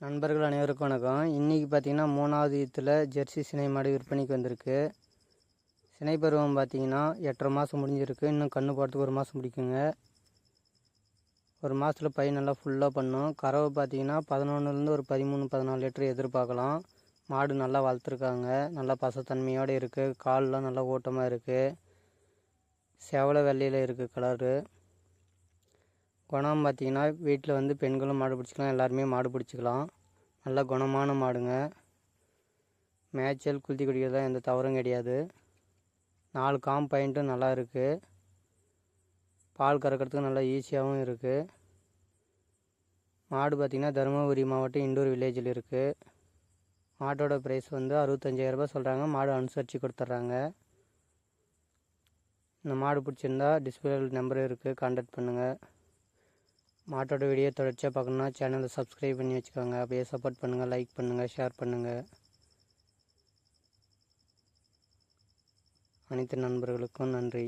நண்பர்கள் அனைவருக்கும் வணக்கம். இன்றைக்கி பார்த்தீங்கன்னா மூணாவது ஈத்தில் ஜெர்சி சினை மாடு விற்பனைக்கு வந்திருக்கு. சினை பருவம் பார்த்தீங்கன்னா எட்டரை மாதம் முடிஞ்சிருக்கு. இன்னும் கன்று போடுறதுக்கு ஒரு மாதம் பிடிக்குங்க. ஒரு மாதத்தில் பை நல்லா ஃபுல்லாக பண்ணும். கறவை பார்த்தீங்கன்னா பதினொன்றுலேருந்து ஒரு பதிமூணு பதினாலு லிட்டர் எதிர்பார்க்கலாம். மாடு நல்லா வளர்த்துருக்காங்க. நல்லா பசத்தன்மையோடு இருக்குது கால்லாம் நல்லா ஓட்டமாக இருக்குது செவலை வெள்ளையில் இருக்குது கலரு குணம் பார்த்தீங்கன்னா வீட்டில் வந்து பெண்களும் மாடு பிடிச்சிக்கலாம் எல்லாருமே மாடு பிடிச்சிக்கலாம். நல்ல குணமான மாடுங்க. மேய்ச்சல் குளித்தி குடிக்கிறதா எந்த தவறும் கிடையாது. நாலு காம் பாயிண்ட்டும் நல்லா இருக்குது பால் கறக்கிறதுக்கு நல்லா ஈஸியாகவும் இருக்குது மாடு பார்த்திங்கன்னா தருமபுரி மாவட்டம் இண்டூர் வில்லேஜில் இருக்குது மாட்டோட ப்ரைஸ் வந்து அறுபத்தஞ்சாயிரரூபா சொல்கிறாங்க மாடு அனுசரித்து கொடுத்துட்றாங்க. இந்த மாடு பிடிச்சிருந்தா டிஸ்பிளே நம்பர் இருக்குது கான்டாக்ட் பண்ணுங்கள் மாட்டோட வீடியோ தொடர்ச்சியாக பார்க்கணுன்னா சேனலை சப்ஸ்கிரைப் பண்ணி வச்சுக்கோங்க. அப்படியே சப்போர்ட் பண்ணுங்கள் லைக் பண்ணுங்கள் ஷேர் பண்ணுங்கள் அனைத்து நண்பர்களுக்கும் நன்றி.